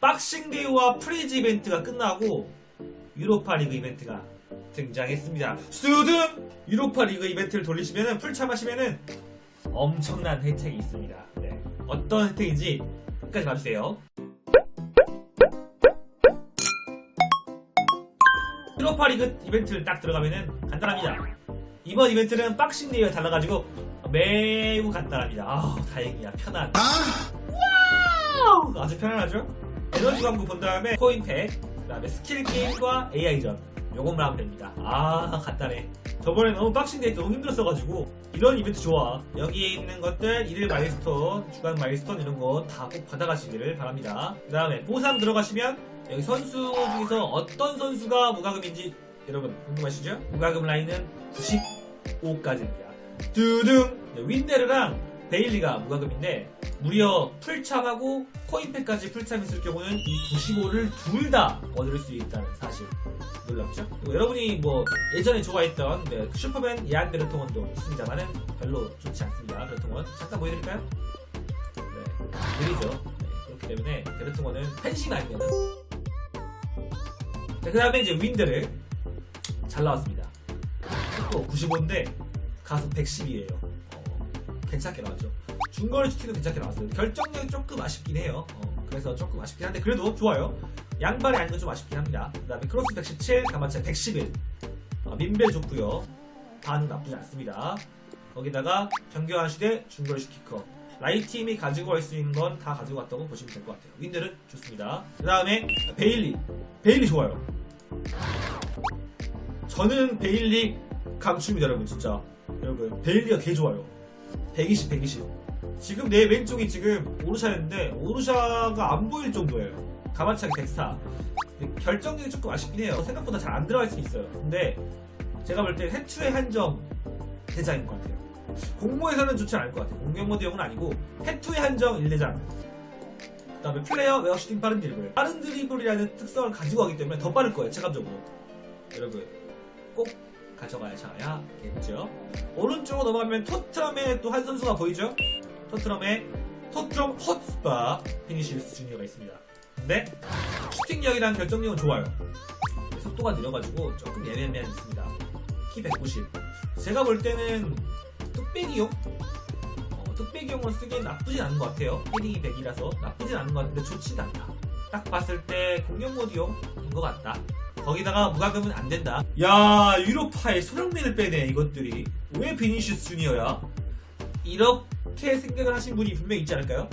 박싱데이와 프리즈 이벤트가 끝나고 유로파 리그 이벤트가 등장했습니다. 수등 유로파 리그 이벤트를 돌리시면 풀참하시면 엄청난 혜택이 있습니다. 네. 어떤 혜택인지 끝까지 봐주세요. 유로파 리그 이벤트를 딱 들어가면은 간단합니다. 이번 이벤트는 박싱데이와 달라가지고 매우 간단합니다. 아 다행이야 편안. 와우, 아주 편안하죠? 에너지 광고 본 다음에 코인팩, 그 다음에 스킬 게임과 AI전 요것만 하면 됩니다. 아 간단해. 저번에 너무 박싱 데이 때 너무 힘들었어가지고 이런 이벤트 좋아. 여기에 있는 것들 일일 마일스톤, 주간 마일스톤 이런 거 다 꼭 받아가시기를 바랍니다. 그 다음에 보상 들어가시면 여기 선수 중에서 어떤 선수가 무과금인지 여러분 궁금하시죠? 무과금 라인은 95까지입니다. 두둥! 네, 윈데르랑 베일리가 무과금인데 무려 풀참하고 코인팩까지 풀참했을 경우는 이 95를 둘 다 얻을 수 있다는 사실 놀랍죠? 여러분이 뭐 예전에 좋아했던 네, 슈퍼맨 예안 베르통원도 있습니다만은 별로 좋지 않습니다. 베르통원 잠깐 보여드릴까요? 네, 느리죠. 네, 그렇기 때문에 베르통원은 펜싱 아니면은 자, 그 다음에 이제 윈드를 잘 나왔습니다. 또 95인데 가수 110이에요. 괜찮게 나왔죠. 중거리 슈팅도 괜찮게 나왔어요. 결정력이 조금 아쉽긴 해요. 어, 그래서 조금 아쉽긴 한데 그래도 좋아요. 양발이 아닌 건 좀 아쉽긴 합니다. 그 다음에 크로스 117, 가마차 111. 어, 민벨 좋고요. 반응 나쁘지 않습니다. 거기다가 정교한 시대 중거리 슈키커. 라이 팀이 가지고 갈 수 있는 건 다 가지고 왔다고 보시면 될 것 같아요. 윈들은 좋습니다. 그 다음에 베일리. 베일리 좋아요. 저는 베일리 강추입니다, 여러분, 진짜. 여러분, 베일리가 개 좋아요. 120, 120. 지금 내 왼쪽이 지금 오르샤였는데, 오르샤가 안 보일 정도예요. 가마차기 104. 근데 결정력이 조금 아쉽긴 해요. 생각보다 잘 안 들어갈 수 있어요. 근데 제가 볼 때 해투의 한정 대장인 것 같아요. 공모에서는 좋지 않을 것 같아요. 공격 모드 용은 아니고 해투의 한정 1대장. 그 다음에 플레이어 웨어 슈팅 빠른 드리블. 빠른 드리블이라는 특성을 가지고 가기 때문에 더 빠를 거예요. 체감적으로. 여러분 꼭 가져가야겠죠. 오른쪽으로 넘어가면 토트럼의 또 한 선수가 보이죠? 토트럼의 토트럼 헛스파 피니시우스 주니어가 있습니다. 근데 슈팅력이랑 결정력은 좋아요. 속도가 느려가지고 조금 예매한 있습니다. 키 190. 제가 볼 때는 뚝배기용? 어, 뚝배기용으로 쓰기엔 나쁘진 않은 것 같아요. 헤딩이 100이라서 나쁘진 않은 것 같은데 좋진 않다. 딱 봤을 때 공격 모드용인 것 같다. 거기다가 무과금은 안 된다. 야 유로파에 손흥민을 빼네 이것들이. 왜 비니시우스 주니어야? 이렇게 생각을 하신 분이 분명히 있지 않을까요?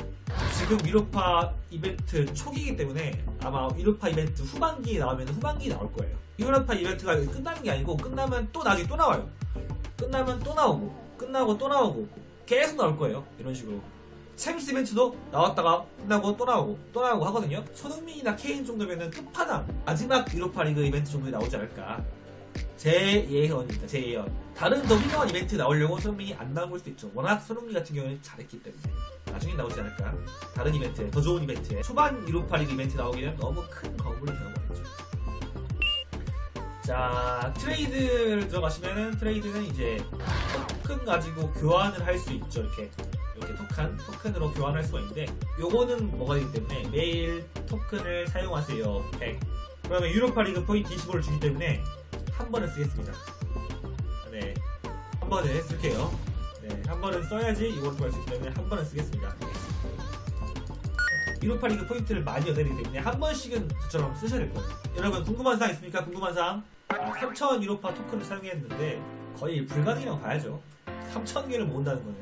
지금 유로파 이벤트 초기이기 때문에 아마 유로파 이벤트 후반기에 나오면 후반기에 나올 거예요. 유로파 이벤트가 끝나는 게 아니고 끝나면 또 나중에 또 나와요. 끝나면 또 나오고 끝나고 또 나오고 계속 나올 거예요. 이런 식으로. 챔스 이벤트도 나왔다가 끝나고 또 나오고 또 나오고 하거든요. 손흥민이나 케인 정도면은 끝판왕 마지막 유로파 리그 이벤트 정도에 나오지 않을까. 제 예언입니다. 제 예언. 다른 더 훌륭한 이벤트 나오려고 손흥민이 안 나올 수도 있죠. 워낙 손흥민 같은 경우는 잘했기 때문에 나중에 나오지 않을까. 다른 이벤트에 더 좋은 이벤트에 초반 유로파 리그 이벤트 나오기는 너무 큰 거물이 되어버렸죠. 자 트레이드를 들어가시면은 트레이드는 이제 토큰 가지고 교환을 할 수 있죠. 이렇게 이렇게 토큰 토큰으로 교환할 수가 있는데 요거는 뭐가 되기 때문에 매일 토큰을 사용하세요. 100. 그러면 유로파 리그 포인트 25를 주기 때문에 한 번은 쓰겠습니다. 네, 한 번은 쓸게요. 네, 한 번은 써야지 이걸 구할 수 있기 때문에 한 번은 쓰겠습니다. 유로파 리그 포인트를 많이 얻어야 되기 때문에 한 번씩은 저처럼 쓰셔야 될 거예요. 여러분 궁금한 사항 있습니까? 궁금한 사항? 아, 3,000 유로파 토큰을 사용했는데 거의 불가능이라고 봐야죠. 3,000개를 모은다는 거는